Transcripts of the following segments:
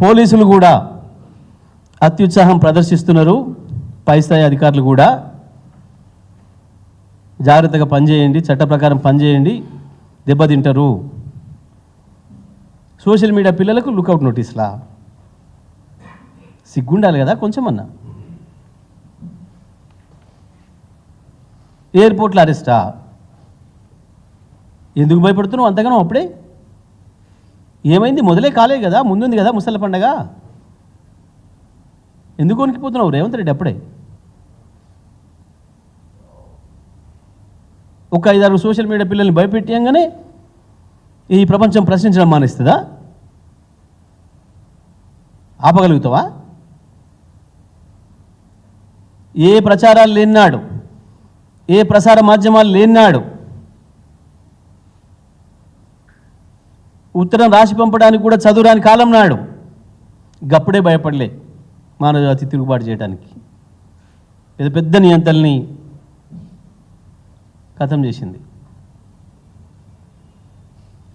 పోలీసులు కూడా అత్యుత్సాహం ప్రదర్శిస్తున్నారు. పై స్థాయి అధికారులు కూడా. జాగ్రత్తగా పనిచేయండి చట్ట ప్రకారం పనిచేయండి దెబ్బతింటారు. సోషల్ మీడియా పిల్లలకు లుకౌట్ నోటీస్లా? సిగ్గుండాలి కదా కొంచెం అన్నా ఎయిర్పోర్ట్లో అరెస్టా? ఎందుకు భయపడుతున్నావు? అంతగానో అప్పుడే? ఏమైంది? మొదలే కాలేదు కదా? ముందుంది కదా ముసలి పండగ? ఎందుకు వణికిపోతున్నావు? రేవంత్ రెడ్డి అప్పుడే. ఒక ఐదారు సోషల్ మీడియా పిల్లల్ని భయపెట్టియంగానే ఈ ప్రపంచం ప్రశ్నించడం మానేస్తుందా? ఆపగలుగుతావా? ఏ ప్రచారాలు లేనాడు ఏ ప్రసార మాధ్యమాలు లేనాడు ఉత్తరం రాసి పంపడానికి కూడా చదువురాని కాలం నాడు గప్పుడే భయపడలే మానవజాతి తిరుగుబాటు చేయడానికి పెద్ద పెద్ద నియంతల్ని ఖతం చేసింది.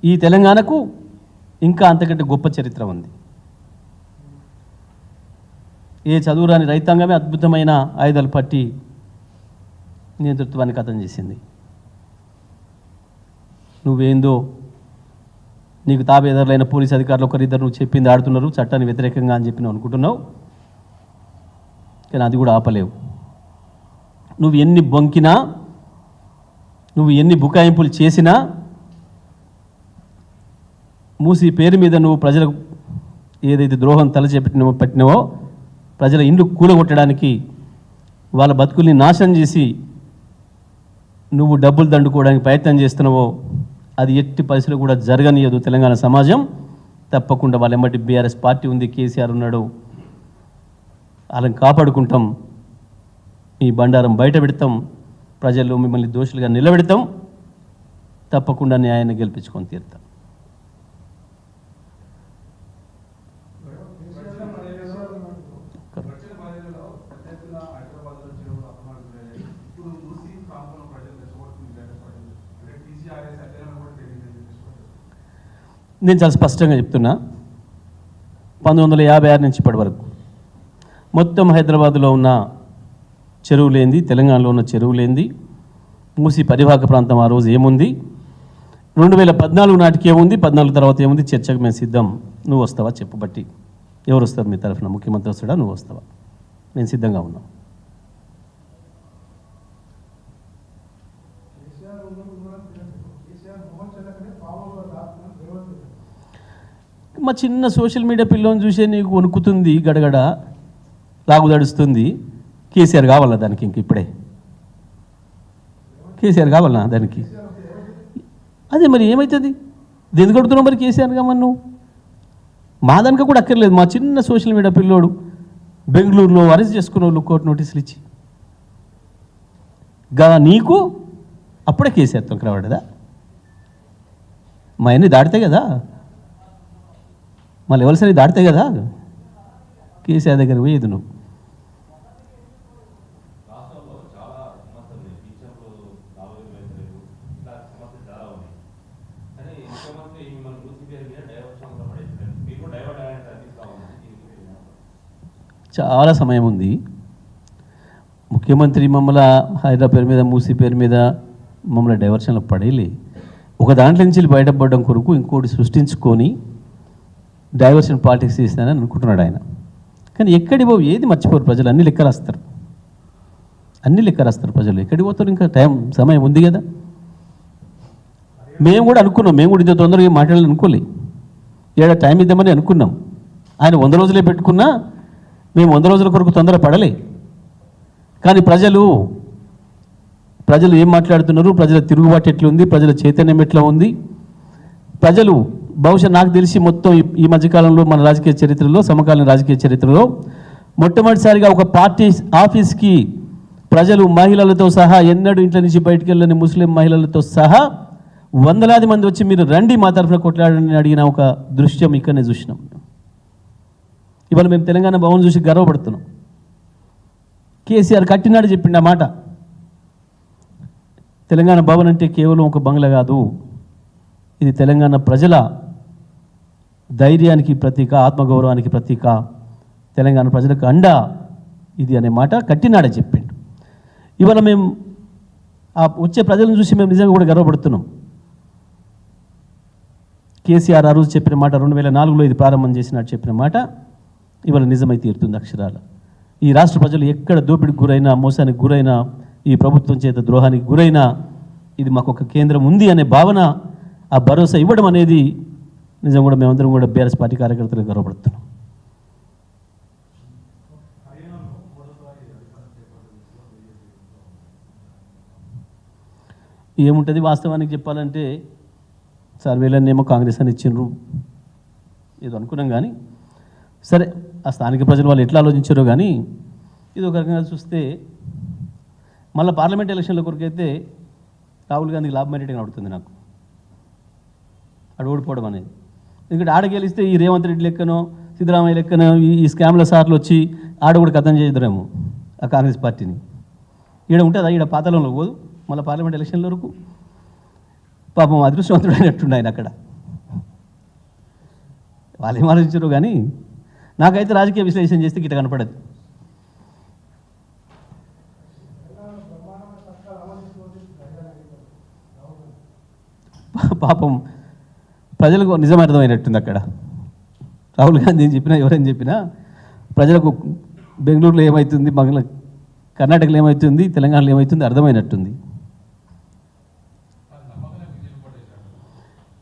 ఈ తెలంగాణకు ఇంకా అంతకంటే గొప్ప చరిత్ర ఉంది. ఏ చదువురాని రైతాంగమే అద్భుతమైన ఆయుధాలు పట్టి నేతృత్వాన్ని కథం చేసింది. నువ్వేందో నీకు తాబేదారులైన పోలీస్ అధికారులు ఒకరిద్దరు నువ్వు చెప్పింది ఆడుతున్నారు చట్టాన్ని వ్యతిరేకంగా అని చెప్పి నువ్వు అనుకుంటున్నావు. కానీ అది కూడా ఆపలేవు. నువ్వు ఎన్ని బొంకినా నువ్వు ఎన్ని బుకాయింపులు చేసినా మూసి పేరు మీద నువ్వు ప్రజలకు ఏదైతే ద్రోహం తలచేపెట్టినవో పెట్టినవో ప్రజల ఇండ్లు కూలగొట్టడానికి వాళ్ళ బతుకుల్ని నాశనం చేసి నువ్వు డబ్బులు దండుకోవడానికి ప్రయత్నం చేస్తున్నావో అది ఎట్టి పరిస్థితులు కూడా జరగనియదు తెలంగాణ సమాజం. తప్పకుండా వాళ్ళ ఎమ్మటి బీఆర్ఎస్ పార్టీ ఉంది కేసీఆర్ ఉన్నాడు. వాళ్ళని కాపాడుకుంటాం. మీ బండారం బయట పెడతాం. ప్రజల్లో మిమ్మల్ని దోషులుగా నిలబెడతాం. తప్పకుండా న్యాయాన్ని గెలిపించుకొని తీరుతాం వచ్చే పదేళ్ళలో పెద్ద ఎత్తున హైదరాబాద్లో చెరువులు అపమార్గులయ్యాయి. ఇప్పుడు మూసీ ప్రాంతంలో ప్రజలు రెచ్చగొడుతుంది కాంగ్రెస్ పార్టీ. అంటే టీసీఆర్ఎస్ అధ్యయనం కూడా తెలియదని చెప్పేసి కూడా. నేను చాలా స్పష్టంగా చెప్తున్నా. పంతొమ్మిది వందల యాభై ఆరు నుంచి ఇప్పటి వరకు మొత్తం హైదరాబాద్లో ఉన్న చెరువులేంది తెలంగాణలో ఉన్న చెరువులేంది మూసి పరివాహక ప్రాంతం ఆ రోజు ఏముంది? రెండు వేల పద్నాలుగు నాటికి ఏముంది? పద్నాలుగు తర్వాత ఏముంది? చర్చకు మేము సిద్ధం. నువ్వు వస్తావా? చెప్పుబట్టి ఎవరు వస్తారు మీ తరఫున? ముఖ్యమంత్రి వస్తాడా? నువ్వు వస్తావా? నేను సిద్ధంగా ఉన్నాను కేసీఆర్ ఉన్నప్పుడు కూడా తినట్లేదు. కేసీఆర్ మొహం చెల్లకనే పావులో దాటుతున్న రేవంత్ రెడ్డి. మా చిన్న సోషల్ మీడియా పిల్లని చూసే నీకు వణుకుతుంది గడగడ లాగుదడుస్తుంది. కేసీఆర్ కావాలా దానికి ఇంక ఇప్పుడే? కేసీఆర్ కావాలా దానికి? అదే మరి ఏమవుతుంది దేని ఎందుకు మరి కేసీఆర్ కామని నువ్వు? మా దానికి కూడా అక్కర్లేదు. మా చిన్న సోషల్ మీడియా పిల్లోడు బెంగళూరులో అరెస్ట్ చేసుకున్న వాళ్ళు కోర్టు నోటీసులు ఇచ్చి. గా నీకు అప్పుడే కేసీఆర్ రావడదా మా అన్ని దాటితే కదా? మా లెవెల్స్ దాటితే కదా? కేసీఆర్ దగ్గర పోయి నువ్వు. చాలా సమయం ఉంది. ముఖ్యమంత్రి మమ్మల్ని హైదరాబాద్ పేరు మీద మూసీ పేరు మీద మమ్మల్ని డైవర్షన్లో పడేలే ఒక దాంట్లో నుంచి బయటపడడం కొరకు ఇంకోటి సృష్టించుకొని డైవర్షన్ పాలిటిక్స్ చేసినానని అనుకుంటున్నాడు ఆయన. కానీ ఎక్కడి పోవు ఏది మర్చిపోరు ప్రజలు అన్ని లెక్క వస్తారు అన్ని లెక్క రాస్తారు ప్రజలు. ఎక్కడికి పోతారు ఇంకా? టైం సమయం ఉంది కదా. మేము కూడా అనుకున్నాం మేము కూడా ఇంత తొందరగా మాట్లాడాలని అనుకోలే. ఏడా టైం ఇద్దామని అనుకున్నాం. ఆయన వంద రోజులే పెట్టుకున్నా మేము వంద రోజుల కొరకు తొందర పడలే కానీ ప్రజలు ప్రజలు ఏం మాట్లాడుతున్నారు? ప్రజల తిరుగుబాటు ఎట్లుంది? ప్రజల చైతన్యం ఎట్లా ఉంది? ప్రజలు బహుశా నాకు తెలిసి మొత్తం ఈ- ఈ మధ్యకాలంలో మన రాజకీయ చరిత్రలో సమకాలీన రాజకీయ చరిత్రలో మొట్టమొదటిసారిగా ఒక పార్టీ ఆఫీస్కి ప్రజలు మహిళలతో సహా ఎన్నడూ ఇంట్లో నుంచి బయటికి వెళ్ళని ముస్లిం మహిళలతో సహా వందలాది మంది వచ్చి మీరు రండి మా తరఫున కొట్లాడని అడిగిన ఒక దృశ్యం ఇక్కడనే చూసినాం. ఇవాళ మేము తెలంగాణ భవన్ చూసి గర్వపడుతున్నాం. కేసీఆర్ కట్టినాడు చెప్పిండు ఆ మాట. తెలంగాణ భవన్ అంటే కేవలం ఒక బంగ్లా కాదు. ఇది తెలంగాణ ప్రజల ధైర్యానికి ప్రతీక ఆత్మగౌరవానికి ప్రతీక. తెలంగాణ ప్రజలకు అండ ఇది అనే మాట కట్టినాడ చెప్పిండు. ఇవాళ మేము ఆ వచ్చే ప్రజలను చూసి మేము నిజంగా కూడా గర్వపడుతున్నాం. కేసీఆర్ ఆ రోజు చెప్పిన మాట రెండు వేల నాలుగులో ఇది ప్రారంభం చేసినట్టు చెప్పిన మాట ఇవాళ నిజమై తీరుతుంది అక్షరాల. ఈ రాష్ట్ర ప్రజలు ఎక్కడ దోపిడికి గురైనా మోసానికి గురైనా ఈ ప్రభుత్వం చేత ద్రోహానికి గురైన ఇది మాకు ఒక కేంద్రం ఉంది అనే భావన ఆ భరోసా ఇవ్వడం అనేది నిజం కూడా మేమందరం కూడా బీఆర్ఎస్ పార్టీ కార్యకర్తలు గర్వపడుతున్నాం. ఏముంటుంది వాస్తవానికి చెప్పాలంటే సర్వేలన్నీ ఏమో కాంగ్రెస్ అని ఇచ్చిండ్రు. ఏదో అనుకున్నాం కానీ సరే ఆ స్థానిక ప్రజలు వాళ్ళు ఎట్లా ఆలోచించారో కానీ ఇది ఒక రకంగా చూస్తే మళ్ళీ పార్లమెంట్ ఎలక్షన్ల కొరకైతే రాహుల్ గాంధీకి లాభమైనట్టుగా అడుగుతుంది నాకు? అడు ఓడిపోవడం అనేది. ఎందుకంటే ఆడగెలిస్తే ఈ రేవంత్ రెడ్డి లెక్కనో సిద్ధరామయ్య లెక్కనో ఈ స్కామ్ల సార్లు వచ్చి ఆడ కూడా కథం చేద్దరేమో ఆ కాంగ్రెస్ పార్టీని. ఈడ ఉంటుందా? ఈడ పాతలంలో పోదు. మళ్ళీ పార్లమెంట్ ఎలక్షన్ల వరకు పాపం అదృష్టవంతుడైనట్టుండి ఆయన అక్కడ. వాళ్ళు ఏం ఆలోచించారు కానీ నాకైతే రాజకీయ విశ్లేషణ చేస్తే గిట్ట కనపడదు. పాపం ప్రజలకు నిజం అర్థమైనట్టుంది అక్కడ. రాహుల్ గాంధీ ఏం చెప్పినా ఎవరైనా చెప్పినా ప్రజలకు బెంగళూరులో ఏమవుతుంది బంగ్లా కర్ణాటకలో ఏమవుతుంది తెలంగాణలో ఏమవుతుంది అర్థమైనట్టుంది.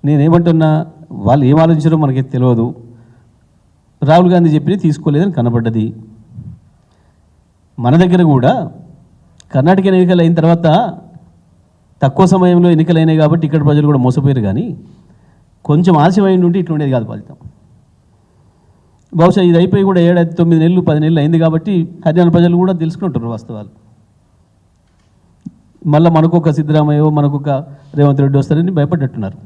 నేనేమంటున్నా వాళ్ళు ఏం ఆలోచించారో మనకి తెలియదు. రాహుల్ గాంధీ చెప్పినవి తీసుకోలేదని కనబడ్డది. మన దగ్గర కూడా కర్ణాటక ఎన్నికలు అయిన తర్వాత తక్కువ సమయంలో ఎన్నికలైనాయి కాబట్టి ఇక్కడ ప్రజలు కూడా మోసపోయారు కానీ కొంచెం ఆలస్యమైన ఉంటే ఇట్లుండేది కాదు ఫలితం. బహుశా ఇది అయిపోయి కూడా ఏడాది తొమ్మిది నెలలు పది నెలలు అయింది కాబట్టి హర్యానా ప్రజలు కూడా తెలుసుకుంటారు వాస్తవాలు. మళ్ళీ మనకొక సిద్ధరామయ్యో మనకొక రేవంత్ రెడ్డి వస్తారని భయపడ్డట్టున్నారు.